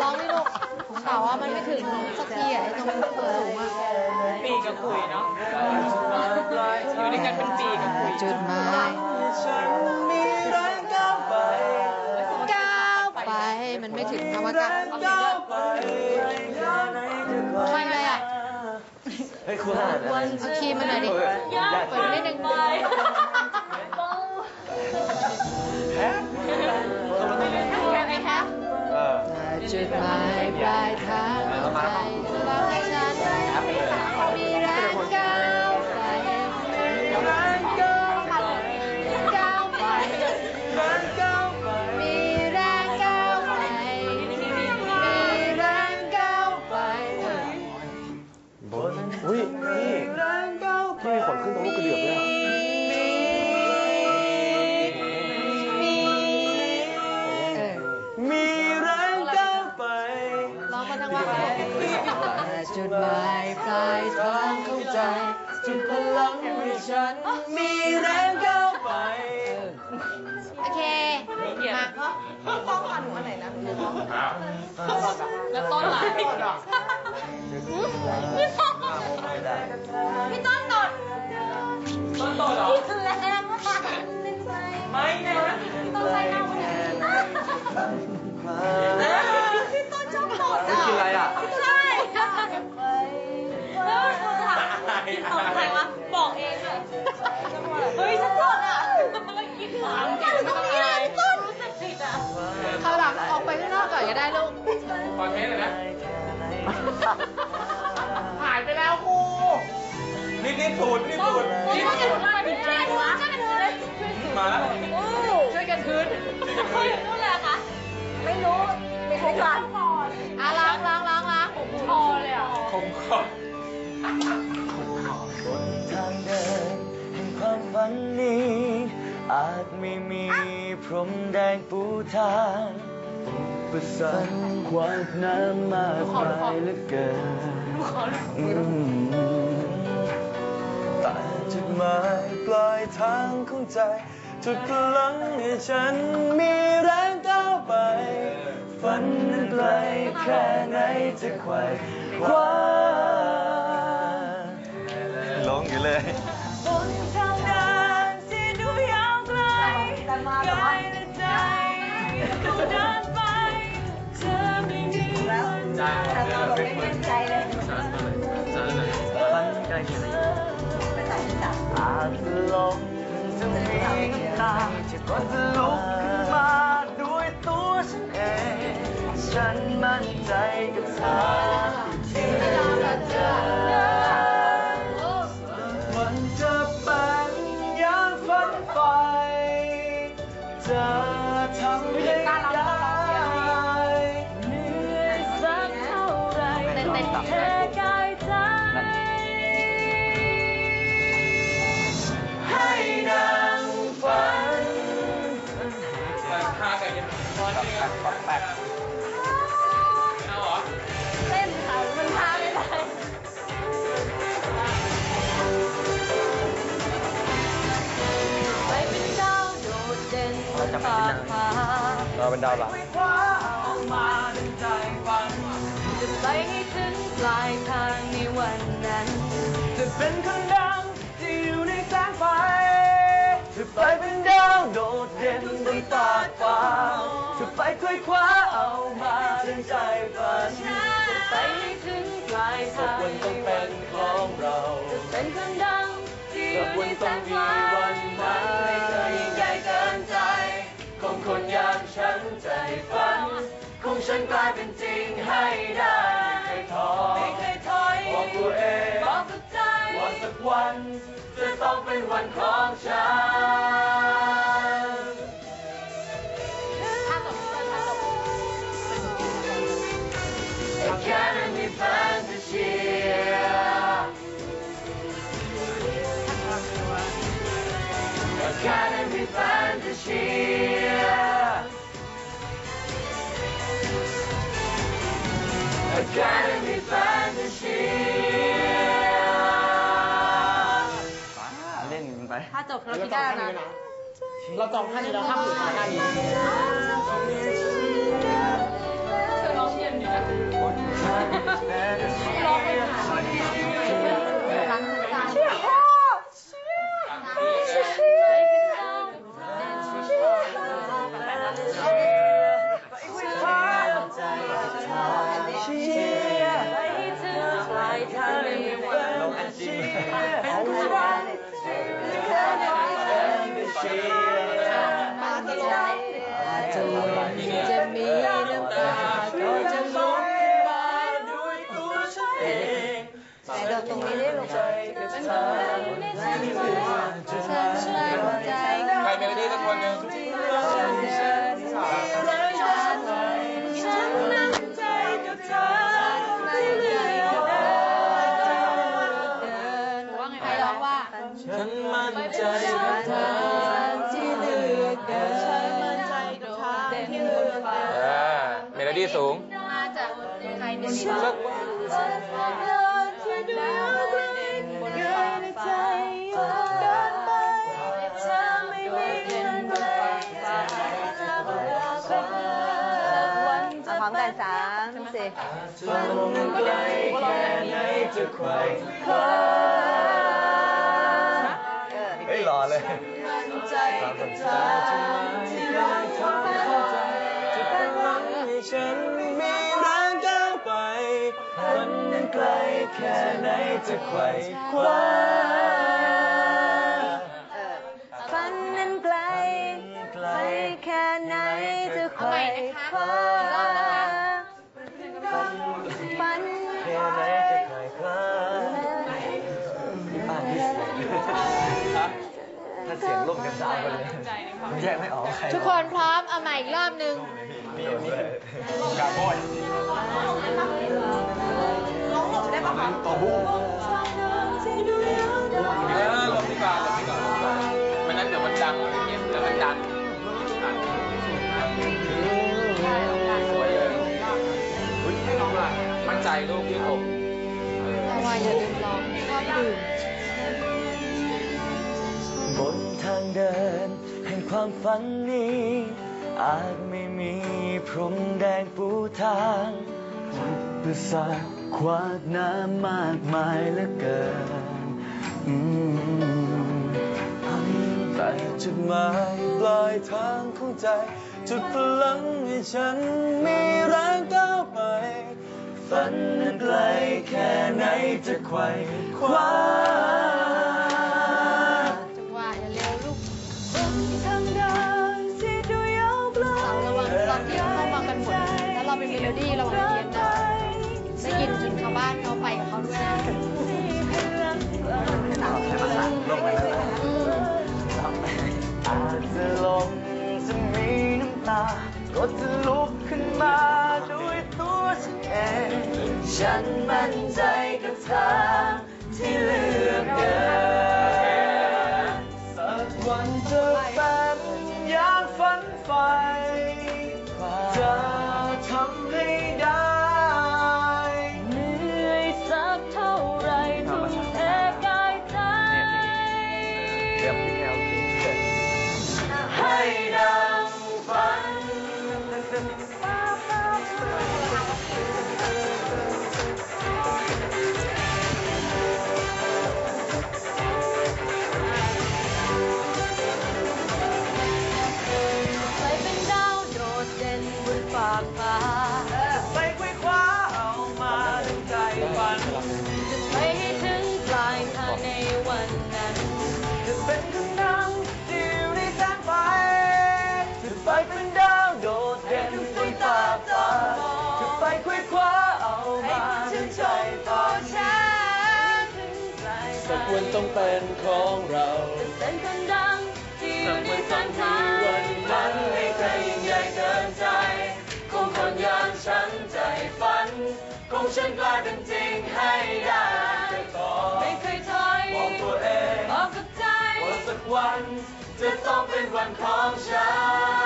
ร้องนี่ลูกแต่ว่ามันไม่ถึงสักทีอะไอ้ตรงสูงอะปีกับคุยเนาะอยู่ด้วยกันเป็นปีกับคุยจุดหมายฉันมีแรงก้าวไปก้าวไปมันไม่ถึงคำว่าก้าวก้าวไปไม่เลยอะเฮ้ยครูห่านอะไรเอาคีย์มาหน่อยดิอยากเปิดนิดนึงแค่ไหนคะเออ จุดหมายปลายทางใจราให้ฉัน จุดหมายปลายทางเข้าใจจุดพลังให้ฉันมีแรงก้าวไป โอเค มาแล้วต้นล่ะพี่ต้นพี่ต้นพี่ต้นตดต้นโตเหรอแรงมากไม่นะต้องใส่หน้าวันนี้ ไปข้างนอกก่อนก็ได้ลูก ขอเทสเลยนะ หายไปแล้วครูรีบรีบสูดรีบสูดช่วยกันถือมาช่วยกันถือช่วยกันถือเลยมาแล้วช่วยกันถือเฮ้ยรู้เลยคะไม่รู้ไม่ใช่ล้างก่อนอะล้างล้างล้างล้างผมคอเลยอะผมขอทางเดินแห่งความฝันนี้อาจไม่มีพรมแดงปูทางอุ ประสรรคขวางน้ำมากมายเหลือเกินอืมแต่จุดหมายปลายทางของใจ จุดพลังให้ฉันมีแรงก้าวไป ฝันนั้นไกลแค่ไหนจะไขว่คว้าลงอยู่เลย วันจ้าเลยวเป็นคนใจเลยจ้าจ้าฝันไกลแค่ไหนอาจลมจะมีน้ำตาก็จะลุกขึ้นมาด้วยตัวฉันเอง ฉันมั่นใจกับทาง แต่ท่ากันตอนนี้ปักแปกเอาเหรอเต้นค่ะมันพาไม่ได้ไปเป็นดาวโดดเด่นบนฟ้าฟ้าเราเป็นดาวหลังคว้าออกมาดังใจฝันจะไปให้ถึงปลายทางในวันนั้น จะเป็นคนดังที่ จะไปเป็นดาวโดดเด่นบนตาฟ้าจะไปคว้ยคว้าเอามาดังใจฝันจะไปให้ถึงปลายสักทางวันต้องเป็นของเราจะเป็นคนดังที่อสักยู่วันในแสต้องมีไฟวันนั้นไม่เคยยิ่งใหญ่เกินใจ ของคนอย่างฉันใจฝันของฉันกลายเป็นจริงให้ได้ไม่เคยท้อไม่เคยถอยบอกตัวเองบอกกับ ใจว่าสักวันจะต้องเป็นวันของฉัน ถ้าตกถ้าตก Academy Fantasy Academy Fantasy Academy Fantasy จบเราคิดได้นะเราจองท่านี้แล้วห้ามหยุดท่านี้เธอร้องเพี้ยนอยู่นะรองทีรันเชื่อพ่อเชื่อเชื่อ กคนหนึ่งฉันมั่นใจกับเธอที่เหลือเกินว่งใครร้องว่าฉันมั่นใจกับเธอที่เหลือเกินฉันมั่นใจกับทางที่เลือเกินอ่าเมโลดี้สูง มาจากใครเป็นสับ้าก ที่ดูไกลไกลในใจเดินไปเธอไม่มีเงินไปสักวันจะพร้อมกันสามสี่ฝันไกลแค่ไหนจะไขว่คว้าเฮ้ยหล่อเลยมั่นใจตามกับเธอที่ได้ทำเข้าใจจะเป็นวันให้ฉัน ไกลแค่ไหนจะไขว่คว้าฝันนั้นไกลไกลไปแค่ไหนจะไขว่คว้าฝันแค่ไหนจะไขว่คว้าอ่านที่เสียงถ้าเสียงร่วมกันสามคนเลยแยกไม่ออกใครทุกคนพร้อมเอาใหม่อีกรอบนึงมีอยู่ด้วย กาโบได้ปะคะตัวบู้เออลงดีกว่าลงดีกว่าลงดีกว่าไม่นั้นเดี๋ยวมันดังเงียบแล้วมันดันอ่สวยเลยอุ๊ยน้องอะมั่นใจลูกยืดอกแต่ว่าอย่าลืมร้องชอบดื่มบนทางเดินแห่งความฝันนี้ อาจไม่มีพรมแดงปูทางอุปสรรค ขวากน้ำมากมายเหลือเกินแต่จุดหมายปลายทางของใจ จุดพลังให้ฉันมีแรงก้าวไป ฝันนั้นไกลแค่ไหนจะไขว่คว้า อาจจะลงจะมีน้ำตา ก็จะลุกขึ้นมาด้วยตัวฉันเอง ฉันมั่นใจกับทางที่เลือกเดินากฟ้าไปคุยคว้าเอามาดึงใจฝัน จะไปให้ถึงปลายทางในวันนั้นจะเป็นคนดังที่อยู่ในแสงไฟจะไปเป็นดาวโดดเด่นบนฟ้าฟ้าจะไปคุยคว้าเอามาดึงใจฝันฉันถึงปลายสักวันต้องเป็นของเราจะเป็นคนดังที่อยู่ในเส้นทางวัน คงฉันกล้าเป็นจริงให้ได้ต่อไม่เคยถอยบอกตัวเองบอกกับใจว่าสักวันจะต้องเป็นวันของฉัน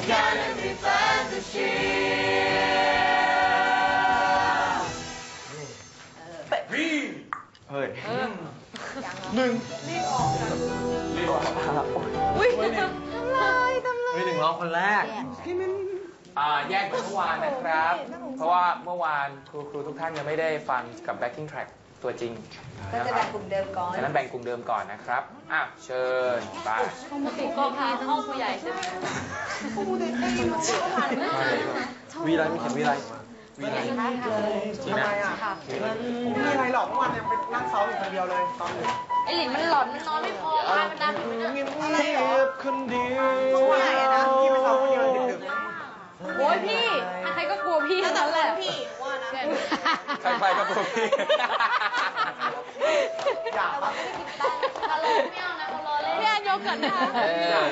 เฮ้ยหนึ่งรีบออกรีบออกอุ้ยทำลายทำลายหนึ่งร้องคนแรกอ่าแยกเหมือนเมื่อวานนะครับ เพราะว่าเมื่อวานครูครูทุกท่านยังไม่ได้ฟังกับ backing track ตัวจริงก็จะแบ่งกลุ่มเดิมก่อนฉะนั้นแบ่งกลุ่มเดิมก่อนนะครับอ้าวเชิญไปปกติก็พาห้องผู้ใหญ่ใช่ไหมผู้ใหญ่ได้ยินว่าผ่านไม่ได้วีไรไม่เขียนวีไรวีไรทีนะผมไม่มีอะไรหรอกเมื่อวานยังไปนั่งเซาอยู่คนเดียวเลยตอนดึกไอหลินมันหลอนมันนอนไม่พอพามันดันอยู่เงีนะยบคนเดียวเมื่อวานไหนนะพี่ไปเซาคนเดียวดึกโอ้ยพี่ ใครก็กลัวพี่ทั้งนั้นแหละพี่ว่านะใครๆก็พวกพี่ๆ อย่าปะฮัลโหลไม่เอานะเขาล้อเล่น พี่อันยกก่อนนะคะเออ